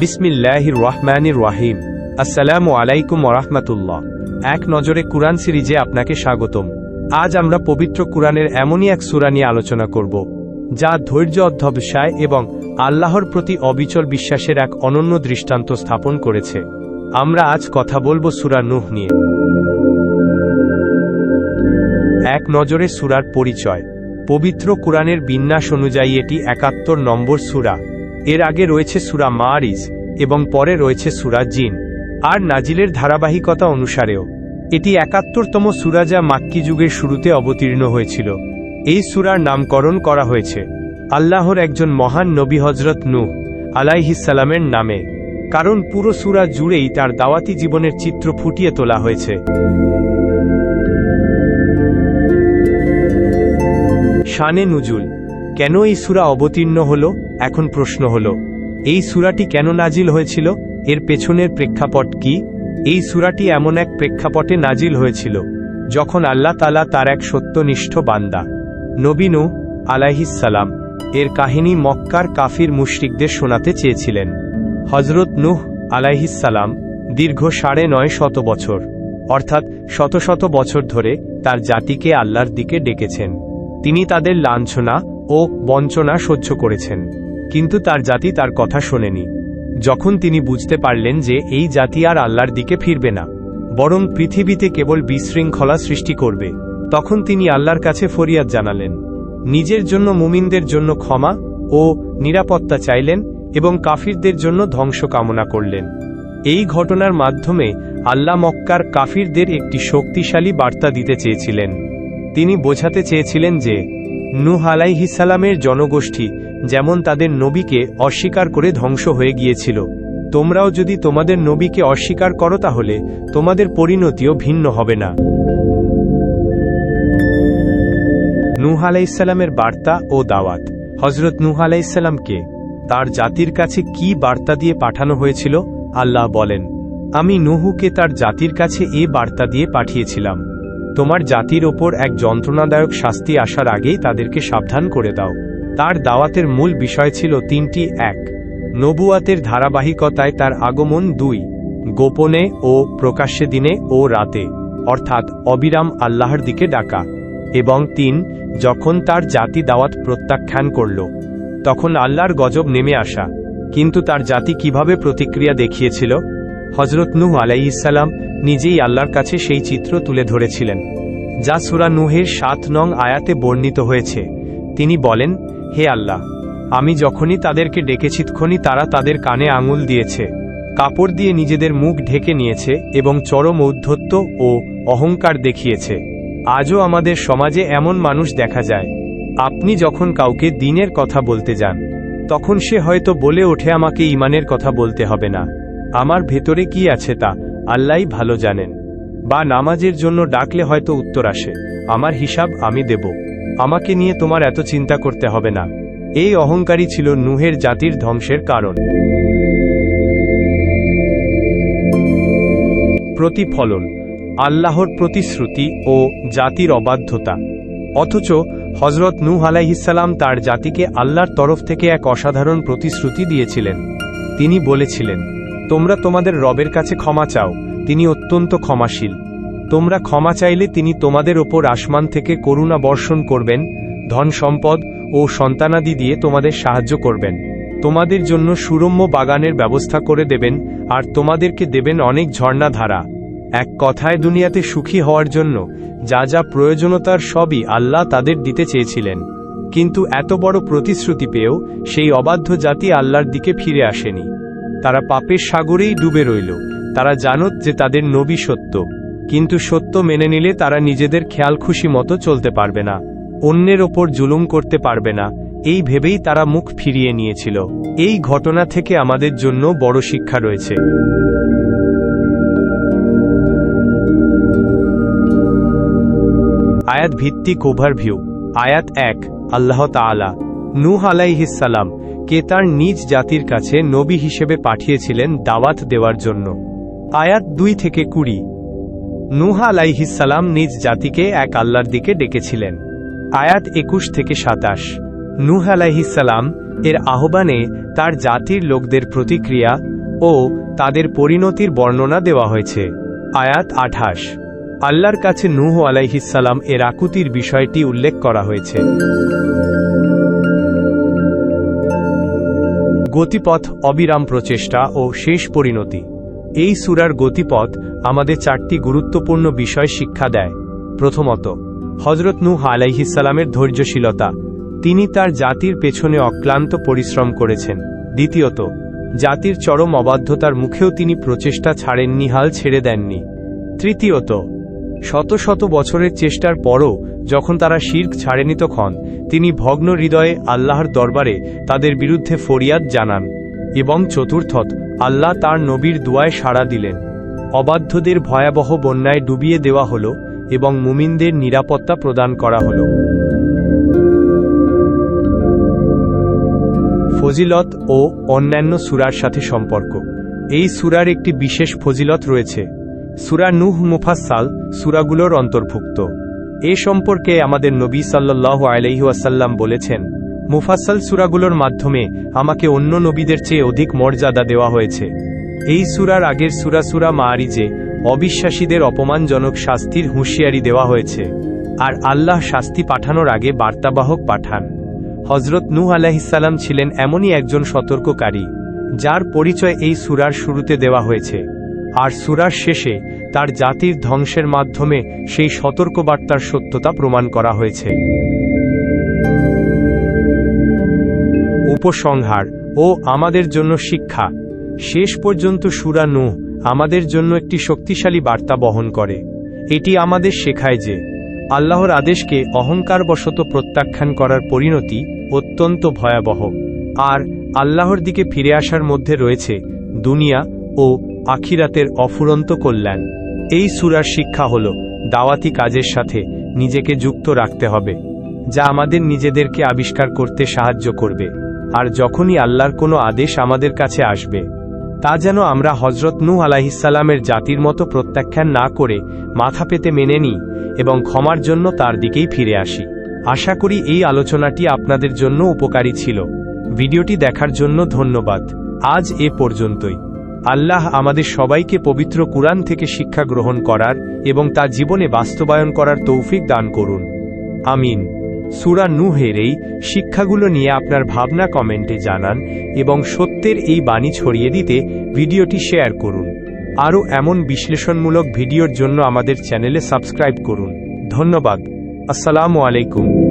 বিসমিল্লাহির রহমানির রাহিম। আসসালামু আলাইকুম ওরহমাতুল্লাহ এক নজরে কুরআন সিরিজে আপনাকে স্বাগতম। আজ আমরা পবিত্র কুরআনের এমনই এক সুরা নিয়ে আলোচনা করব, যা ধৈর্য অধ্যবসায় এবং আল্লাহর প্রতি অবিচল বিশ্বাসের এক অনন্য দৃষ্টান্ত স্থাপন করেছে। আমরা আজ কথা বলব সুরা নুহ নিয়ে। এক নজরে সূরার পরিচয়। পবিত্র কুরআনের বিন্যাস অনুযায়ী এটি একাত্তর নম্বর সূরা। এর আগে রয়েছে সুরা মারিজ এবং পরে রয়েছে সুরা জিন। আর নাজিলের ধারাবাহিকতা অনুসারেও, এটি একাত্তরতম সূরা যা মাক্কি যুগের শুরুতে অবতীর্ণ হয়েছিল। এই সুরার নামকরণ করা হয়েছে আল্লাহর একজন মহান নবী হজরত নূহ আলাইহিসালামের নামে। কারণ পুরো সূরা জুড়েই তার দাওয়াতি জীবনের চিত্র ফুটিয়ে তোলা হয়েছে। শানে নুজুল, কেন এই সূরা অবতীর্ণ হল? এখন প্রশ্ন হল, এই সূরাটি কেন নাজিল হয়েছিল? এর পেছনের প্রেক্ষাপট কি? এই সূরাটি এমন এক প্রেক্ষাপটে নাজিল হয়েছিল, যখন আল্লাহ তালা তার এক সত্যনিষ্ঠ বান্দা নবীনু আলাইহিসালাম এর কাহিনী মক্কার কাফির মুশরিকদের শোনাতে চেয়েছিলেন। হজরত নুহ আলাইহিসালাম দীর্ঘ সাড়ে নয় শত বছর, অর্থাৎ শত শত বছর ধরে তার জাতিকে আল্লাহর দিকে ডেকেছেন। তিনি তাদের লাঞ্ছনা ও বঞ্চনা সহ্য করেছেন। কিন্তু তার জাতি তার কথা শোনেনি। যখন তিনি বুঝতে পারলেন যে এই জাতি আর আল্লাহর দিকে ফিরবে না, বরং পৃথিবীতে কেবল বিশৃঙ্খলা সৃষ্টি করবে, তখন তিনি আল্লাহর কাছে ফরিয়াদ জানালেন। নিজের জন্য মুমিনদের জন্য ক্ষমা ও নিরাপত্তা চাইলেন এবং কাফিরদের জন্য ধ্বংস কামনা করলেন। এই ঘটনার মাধ্যমে আল্লাহ মক্কার কাফিরদের একটি শক্তিশালী বার্তা দিতে চেয়েছিলেন। তিনি বোঝাতে চেয়েছিলেন যে, নূহ আলাইহিসালামের জনগোষ্ঠী যেমন তাদের নবীকে অস্বীকার করে ধ্বংস হয়ে গিয়েছিল। তোমরাও যদি তোমাদের নবীকে অস্বীকার করো তাহলে তোমাদের পরিণতিও ভিন্ন হবে না। নূহ আলাইসাল্লামের বার্তা ও দাওয়াত। হজরত নূহ আলাইসাল্লামকে তার জাতির কাছে কি বার্তা দিয়ে পাঠানো হয়েছিল? আল্লাহ বলেন, আমি নুহুকে তার জাতির কাছে এ বার্তা দিয়ে পাঠিয়েছিলাম। তোমার জাতির ওপর এক যন্ত্রণাদায়ক শাস্তি আসার আগেই তাদেরকে সাবধান করে দাও। তার দাওয়াতের মূল বিষয় ছিল তিনটি, এক, নবুয়াতের ধারাবাহিকতায় তার আগমন, দুই, গোপনে ও প্রকাশ্যে দিনে ও রাতে, অর্থাৎ অবিরাম আল্লাহর দিকে ডাকা, এবং তিন, যখন তার জাতি দাওয়াত প্রত্যাখ্যান করল, তখন আল্লাহর গজব নেমে আসা, কিন্তু তার জাতি কীভাবে প্রতিক্রিয়া দেখিয়েছিল? হজরত নূহ আলাইসাল্লাম নিজেই আল্লাহর কাছে সেই চিত্র তুলে ধরেছিলেন, যা সুরা নুহের সাত নং আয়াতে বর্ণিত হয়েছে। তিনি বলেন, হে আল্লাহ, আমি যখনই তাদেরকে ডেকেছি তখনই তারা তাদের কানে আঙুল দিয়েছে, কাপড় দিয়ে নিজেদের মুখ ঢেকে নিয়েছে এবং চরম ঔদ্ধত্য ও অহংকার দেখিয়েছে। আজও আমাদের সমাজে এমন মানুষ দেখা যায়। আপনি যখন কাউকে দিনের কথা বলতে যান, তখন সে হয়তো বলে ওঠে, আমাকে ইমানের কথা বলতে হবে না। আমার ভেতরে কি আছে তা আল্লাহ ভালো জানেন। বা নামাজের জন্য ডাকলে হয়তো উত্তর আসে, আমার হিসাব আমি দেব। আমাকে নিয়ে তোমার এত চিন্তা করতে হবে না। এই অহংকারী ছিল নুহের জাতির ধ্বংসের কারণ। প্রতিফলন, আল্লাহর প্রতিশ্রুতি ও জাতির অবাধ্যতা। অথচ হজরত নূহ আলাইহিসাল্লাম তার জাতিকে আল্লাহর তরফ থেকে এক অসাধারণ প্রতিশ্রুতি দিয়েছিলেন। তিনি বলেছিলেন, তোমরা তোমাদের রবের কাছে ক্ষমা চাও, তিনি অত্যন্ত ক্ষমাশীল। তোমরা ক্ষমা চাইলে তিনি তোমাদের ওপর আসমান থেকে করুণা বর্ষণ করবেন, ধন সম্পদ ও সন্তানাদি দিয়ে তোমাদের সাহায্য করবেন। তোমাদের জন্য সুরম্য বাগানের ব্যবস্থা করে দেবেন, আর তোমাদেরকে দেবেন অনেক ঝর্ণা ধারা। এক কথায় দুনিয়াতে সুখী হওয়ার জন্য যা যা প্রয়োজনতার সবই আল্লাহ তাদের দিতে চেয়েছিলেন। কিন্তু এত বড় প্রতিশ্রুতি পেয়েও সেই অবাধ্য জাতি আল্লাহর দিকে ফিরে আসেনি। তারা পাপের সাগরেই ডুবে রইল, তারা জানত যে তাদের নবী সত্য। কিন্তু সত্য মেনে নিলে তারা নিজেদের খেয়াল খুশি মতো চলতে পারবে না। অন্যের ওপর জুলুম করতে পারবে না। এই ভেবেই তারা মুখ ফিরিয়ে নিয়েছিল। এই ঘটনা থেকে আমাদের জন্য বড় শিক্ষা রয়েছে। আয়াত ভিত্তিক ওভারভিউ আয়াত এক, আল্লাহ তাআলা। নূহ আলাইহিসালাম কে তার নিজ জাতির কাছে নবী হিসেবে পাঠিয়েছিলেন দাওয়াত দেওয়ার জন্য। আয়াত দুই থেকে কুড়ি নুহা আলাইহিসালাম নিজ জাতিকে এক আল্লাহর দিকে ডেকেছিলেন। আয়াত একুশ থেকে সাতাশ। নূহ আলাইহিসালাম এর আহ্বানে তার জাতির লোকদের প্রতিক্রিয়া ও তাদের পরিণতির বর্ণনা দেওয়া হয়েছে। আয়াত আঠাশ। আল্লাহর কাছে নুহ আলাইহিসাল্লাম এর আকুতির বিষয়টি উল্লেখ করা হয়েছে। গতিপথ, অবিরাম প্রচেষ্টা ও শেষ পরিণতি। এই সুরার গতিপথ আমাদের চারটি গুরুত্বপূর্ণ বিষয় শিক্ষা দেয়। প্রথমত হজরত নূহ আলাইহিসালামের ধৈর্যশীলতা। তিনি তার জাতির পেছনে অক্লান্ত পরিশ্রম করেছেন। দ্বিতীয়ত, জাতির চরম অবাধ্যতার মুখেও তিনি প্রচেষ্টা ছাড়েননি হাল ছেড়ে দেননি। তৃতীয়ত, শত শত বছরের চেষ্টার পরও যখন তারা শির্ক ছাড়েনি তখন তিনি ভগ্ন হৃদয়ে আল্লাহর দরবারে তাদের বিরুদ্ধে ফরিয়াদ জানান। এবং চতুর্থত আল্লাহ তার নবীর দুয়ায় সাড়া দিলেন। অবাধ্যদের ভয়াবহ বন্যায় ডুবিয়ে দেওয়া হল এবং মুমিনদের নিরাপত্তা প্রদান করা হল। ফজিলত ও অন্যান্য সুরার সাথে সম্পর্ক। এই সুরার একটি বিশেষ ফজিলত রয়েছে। সুরা নুহ মুফাসাল সুরাগুলোর অন্তর্ভুক্ত। এ সম্পর্কে আমাদের নবী সাল্লাহ আলাইহাসাল্লাম বলেছেন মুফাসাল সুরাগুলোর মাধ্যমে আমাকে অন্য নবীদের চেয়ে অধিক মর্যাদা দেওয়া হয়েছে। এই সুরার আগের সুরা সুরা মারিজে অবিশ্বাসীদের অপমানজনক শাস্তির হুঁশিয়ারি দেওয়া হয়েছে। আর আল্লাহ শাস্তি পাঠানোর আগে বার্তাবাহক পাঠান। হজরত নূহ আলাহিসাল্লাম ছিলেন এমনই একজন সতর্ককারী, যার পরিচয় এই সুরার শুরুতে দেওয়া হয়েছে। আর সুরার শেষে তার জাতির ধ্বংসের মাধ্যমে সেই সতর্কবার্তার সত্যতা প্রমাণ করা হয়েছে। উপসংহার ও আমাদের জন্য শিক্ষা। শেষ পর্যন্ত সুরা নূহ আমাদের জন্য একটি শক্তিশালী বার্তা বহন করে। এটি আমাদের শেখায় যে আল্লাহর আদেশকে অহংকারবশত প্রত্যাখ্যান করার পরিণতি অত্যন্ত ভয়াবহ। আর আল্লাহর দিকে ফিরে আসার মধ্যে রয়েছে দুনিয়া ও আখিরাতের অফুরন্ত কল্যাণ। এই সুরার শিক্ষা হল দাওয়াতি কাজের সাথে নিজেকে যুক্ত রাখতে হবে, যা আমাদের নিজেদেরকে আবিষ্কার করতে সাহায্য করবে। আর যখনই আল্লাহর কোনো আদেশ আমাদের কাছে আসবে, তা যেন আমরা হজরত নূহ আলাহিসাল্লামের জাতির মতো প্রত্যাখ্যান না করে মাথা পেতে মেনে নিই এবং ক্ষমার জন্য তার দিকেই ফিরে আসি। আশা করি এই আলোচনাটি আপনাদের জন্য উপকারী ছিল। ভিডিওটি দেখার জন্য ধন্যবাদ। আজ এ পর্যন্তই। আল্লাহ আমাদের সবাইকে পবিত্র কুরআন থেকে শিক্ষা গ্রহণ করার এবং তা জীবনে বাস্তবায়ন করার তৌফিক দান করুন। আমিন। সুরা নুহের এই শিক্ষাগুলো নিয়ে আপনার ভাবনা কমেন্টে জানান এবং সত্যের এই বাণী ছড়িয়ে দিতে ভিডিওটি শেয়ার করুন। আরও এমন বিশ্লেষণমূলক ভিডিওর জন্য আমাদের চ্যানেলে সাবস্ক্রাইব করুন। ধন্যবাদ। আসসালামু আলাইকুম।